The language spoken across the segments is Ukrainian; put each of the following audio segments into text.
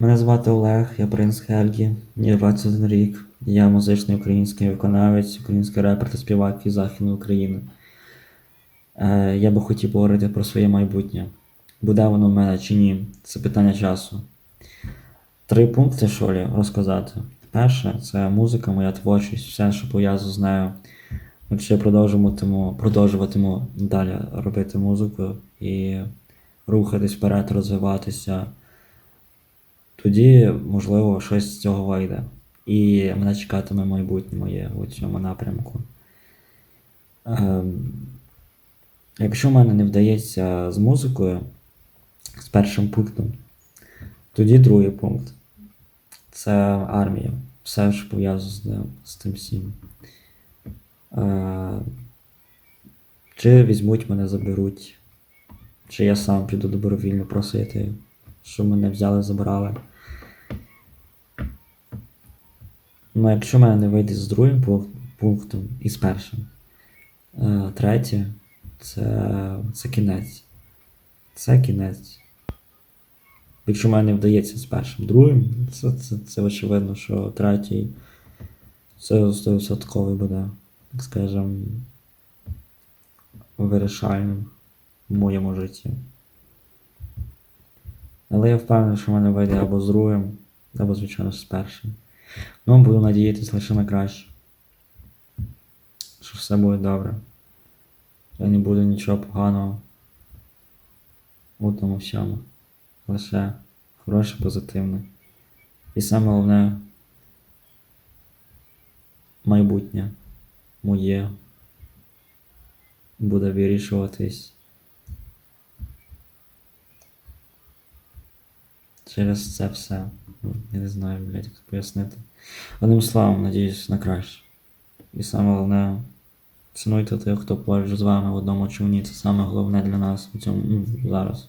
Мене звати Олег, я принц Хельгі, мені 21 рік. Я музичний український виконавець, український репер та співак із Західної України. Е, я би хотів поговорити про своє майбутнє. Буде воно в мене чи ні? Це питання часу. Три пункти, що лі, розказати. Перше, це музика, моя творчість, все, що пов'язано з нею. Якщо я продовжуватиму, продовжуватиму далі робити музику і рухатись вперед, розвиватися, тоді, можливо, щось з цього вийде. І мене чекатиме майбутнє моє у цьому напрямку. Ем, якщо в мене не вдається з музикою, з першим пунктом, тоді другий пункт. Це армія. Все, що пов'язано з, тим всім. Е, чи візьмуть мене, заберуть, чи я сам піду добровільно просити, щоб мене взяли, забрали. Ну, якщо мене не вийде з другим пунктом і з першим. Е, третє це, це кінець. Це кінець. Якщо мене не вдається з першим, другим, це, це, це очевидно, що третій це 100% буде, так скажем, вирішальним в моєму житті. Але я впевнений, що в мене вийде або з другим, або, звичайно, з першим. Ну, буду надіятися лише на краще. Що все буде добре. І не буде нічого поганого у тому всьому. Лише хороше, позитивне. І саме головне майбутнє моє буде вирішуватись через це все. Ну, Я не знаю, блядь, як пояснити. Одним словом, надіюсь на краще. І саме головне, цінуйте тих, хто поруч з вами в одному човні. Це саме головне для нас у цьому ну, зараз.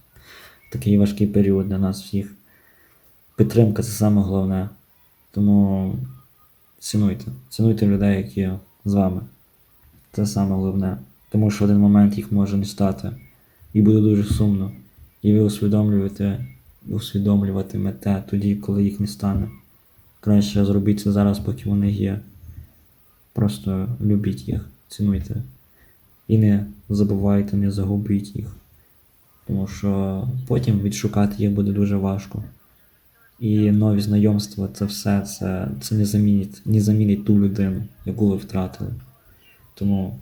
Такий важкий період для нас всіх. Підтримка це саме головне. Тому цінуйте. Цінуйте людей, які з вами. Це саме головне. Тому що один момент їх може не стати. І буде дуже сумно. І ви усвідомлюєте, усвідомлюватимете тоді, коли їх не стане. Краще зробіть це зараз, поки вони є. Просто любіть їх, цінуйте. І не забувайте, не загубіть їх. Тому що потім відшукати їх буде дуже важко. І нові знайомства це все це, це не замінить, не замінить ту людину, яку ви втратили. Тому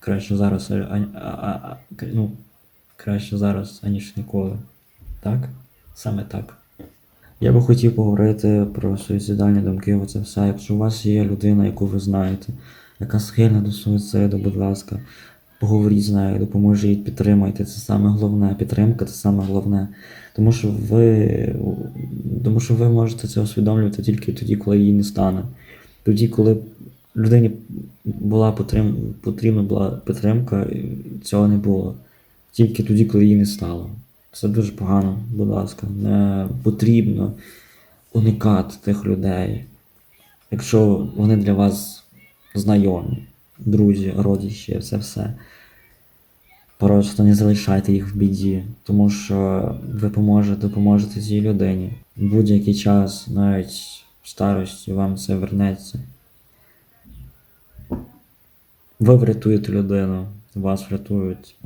краще зараз, а, а, а, ну, краще зараз, аніж ніколи. Так? Саме так. Я би хотів поговорити про суїцидальні думки, оце все. Якщо у вас є людина, яку ви знаєте, яка схильна до суїциду, будь ласка, поговоріть з нею, допоможіть, підтримайте. Це саме головне. Підтримка це саме головне. Тому що ви, тому що ви можете це усвідомлювати тільки тоді, коли її не стане. Тоді, коли людині була потрим... потрібна була підтримка, цього не було. Тільки тоді, коли її не стало. Це дуже погано, будь ласка. Не потрібно уникати тих людей, якщо вони для вас знайомі, друзі, родичі, це все. Просто не залишайте їх в біді, тому що ви поможете, допоможете цій людині. Будь-який час, навіть в старості, вам це вернеться. Ви врятуєте людину, вас врятують.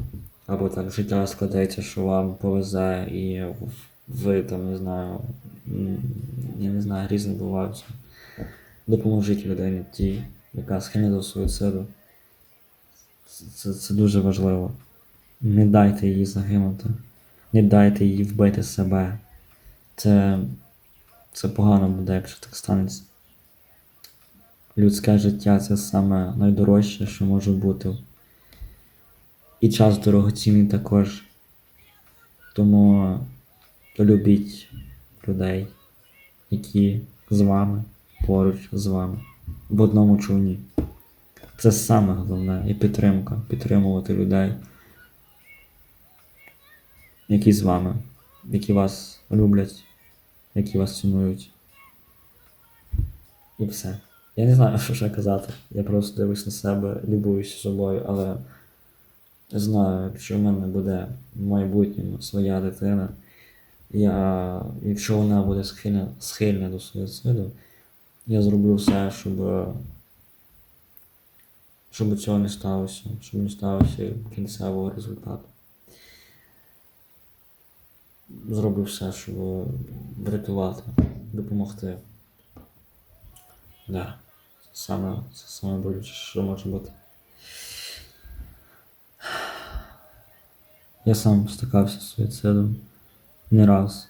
Або так життя складається, що вам повезе, і ви там, не знаю, я не знаю, різне буваються. Допоможіть людині тій, яка схильна до суїциду. Це, це, дуже важливо. Не дайте їй загинути. Не дайте їй вбити себе. Це, це погано буде, якщо так станеться. Людське життя це саме найдорожче, що може бути. І час дорогоцінний також. Тому любіть людей, які з вами, поруч з вами, в одному човні. Це саме головне і підтримка. Підтримувати людей, які з вами, які вас люблять, які вас цінують. І все. Я не знаю, що ще казати. Я просто дивлюсь на себе, любуюся собою, але знаю, якщо в мене буде в майбутньому своя дитина, Я, якщо вона буде схильна, схильна до суїциду, я зроблю все, щоб, щоб цього не сталося, щоб не сталося кінцевого результату. Зроблю все, щоб врятувати, допомогти. Да. Це саме, це саме болюче, що може бути. Я сам стикався з суїцидом не раз.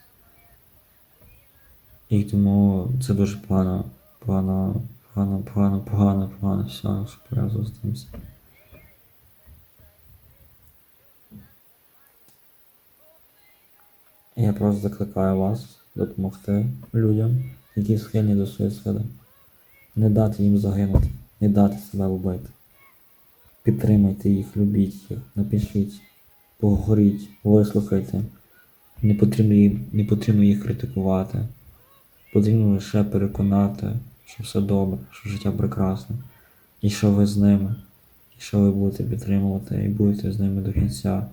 І тому це дуже погано, погано, погано, погано, погано, погано все, що пов'язано. Я просто закликаю вас допомогти людям, які схильні до суїциду. Не дати їм загинути, не дати себе вбити. Підтримайте їх, любіть їх, напишіть, поговоріть, вислухайте. Не потрібно, їх, не потрібно їх критикувати. Потрібно лише переконати, що все добре, що життя прекрасне, і що ви з ними, і що ви будете підтримувати, і будете з ними до кінця.